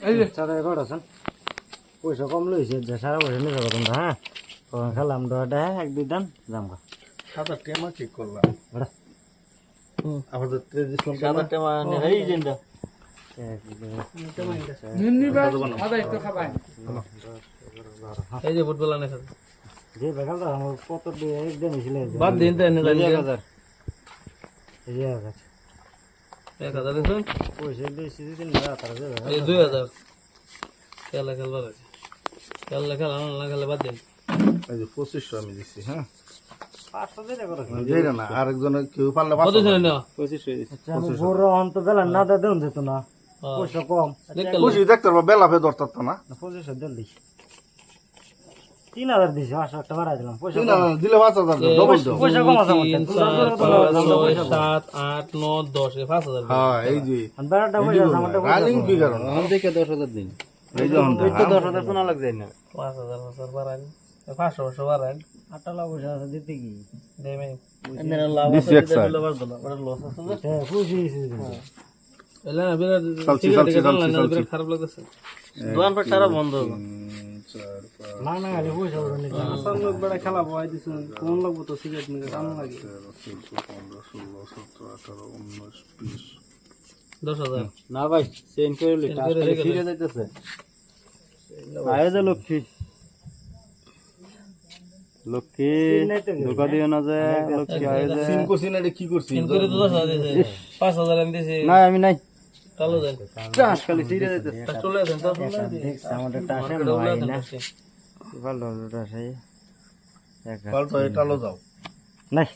এই যে। সারা এবার আছেন পয়সা কম লইছে যে সারা পয়সা নিয়ে যাব তোমরা হ্যাঁ? কখন খেলাম ডটা এক দুই দান যাম গা। আট টেমা ঠিক করলাম। আমাদের এই এই যে ফুটবল আনে খাবে যে বেকাল তো আমার কত দিয়ে একদম ছিল বাদ দিন তো এনে লাগে হাজার। হাজার। এক হাজার না বেকাল এই দুই হাজার। খেলা খেলবার আছে। খেললে খেলা না খেলে বাদ দিন। এই যে পঁচিশশো আমি দিচ্ছি হ্যাঁ? না আরেকজনের কেউ পারলে আচ্ছা বেলা না দা দেন যেত না। তিন হাজার দিছি পাঁচশো একটা বাড়াই দিলাম। পয়সা তিন হাজার দিলে পাঁচ হাজার ডবল দাও পয়সা কম আছে তিন চার পাঁচ ছয় সাত আট নয় দশ পাঁচ হাজার হ্যাঁ এই যে। বেড়াটা পয়সা আছে আমারটা রানিং কম। ফিগার দেখে দশ হাজার দিন। এই যে হন্ডা দশ হাজার শোনা লাগছে না। পাঁচ হাজার বছর বাড়ান পাঁচশো বছর বাড়ান আটটা লাখ পয়সা আছে দিতে কি? দেবে লাভ লস আছে হ্যাঁ খুশি খারাপ লাগতেছে। দোকান পাট সারা বন্ধ চার পাঁচ না না খালি পয়সা ওরা নিতে লোক বেড়া খেলা বয় দিছে কোন লাগবো তো সিগারেট নিয়ে কাম লাগে। তেরো চোদ্দ পনেরো ষোলো সতেরো আঠারো উনিশ বিশ। দশ হাজার। না ভাই চেঞ্জ করে লি করে যাইতেছে। আয় যে লক্ষ্মী। লক্ষ্মী ধোকা দিও না যে লক্ষ্মী আয় যে। সিন করছি এটা কি করছি? তিন করে তো দশ হাজার দিয়েছে পাঁচ হাজার আমি দিয়েছি। না আমি নাই। চালু দেন চাষ খালি সিরে যাইতেছে চলে আসেন তো দেখছ আমাদের টাসে আসেন না ভালো টাসে এক পাল্টা এটালো যাও। নাই।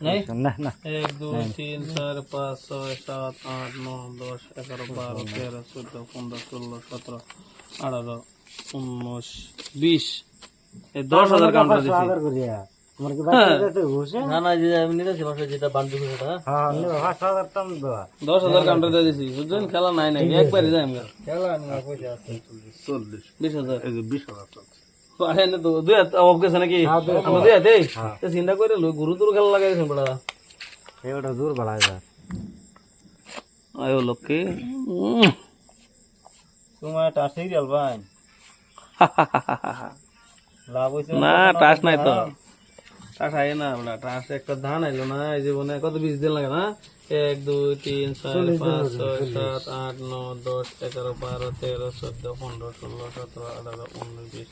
নাই? না না এক দুই তিন চার পাঁচ ছয় সাত আট নয় দশ এগারো বারো তেরো চোদ্দ পনেরো ষোলো সতেরো আঠারো উনিশ বিশ। এই দশ হাজার কাউন্টার দিছি। তোমার কি বাচ্চা যেতে ঘুষে না না যে আমি নিতেছি বাসা যেটা বান্ডু সেটা হ্যাঁ। দিয়ে দিছি। বুঝছেন খেলা নাই নাই। একবারই যাই আমরা খেলা নিয়ে পয়সা আছে চল্লিশ। বিশ হাজার। এই যে বিশ হাজার চলছে তো দুই হাত অফ গেছে নাকি? আমরা দুই হাতে চিন্তা করে লো গুরু তোর খেলা লাগাইছেন বড়া এগুলো দূর বাড়ায় যায় আয়ো লক্ষ্মী। তোমার টাস সিরিয়াল ভাই। লাভ হইছে না টাস নাই তো। টাস আয় না বড়া টাস একটা ধান আইলো না এই জীবনে কত বিশ দিন লাগে না? এক দুই তিন চার পাঁচ ছয় সাত আট নয় দশ এগারো বারো তেরো চোদ্দ পনেরো ষোলো সতেরো আঠারো উনিশ বিশ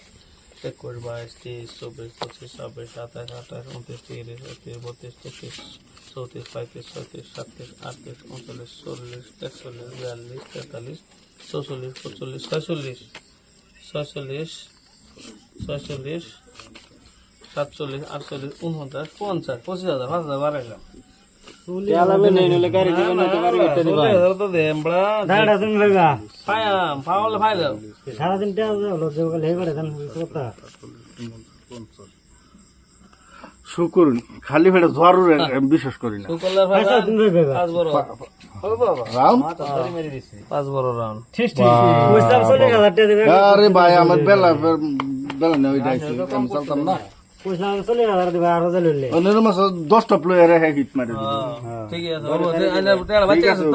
একুশ বাইশ তেইশ চব্বিশ পঁচিশ ছাব্বিশ সাতাশ আঠাশ উনত্রিশ তিরিশ একত্রিশ বত্রিশ তেত্রিশ চৌত্রিশ পঁয়ত্রিশ ছত্রিশ সাতত্রিশ আটত্রিশ উনচল্লিশ চল্লিশ একচল্লিশ বিয়াল্লিশ তেতাল্লিশ চৌচল্লিশ পঁচল্লিশ ছয়চল্লিশ ছয়চল্লিশ ছয়চল্লিশ সাতচল্লিশ আটচল্লিশ উনপঞ্চাশ পঞ্চাশ পঁচিশ হাজার পাঁচ হাজার বাড়াইলাম শুকুর খালি ফেটে জরুর বিশ্বাস করি না। পাঁচ বড় রাউন্ড। আরে ভাই আমার বেলা বেলা নেই আমি চলতাম না। দশটা প্লেয়ারে হিট মারি ঠিক আছে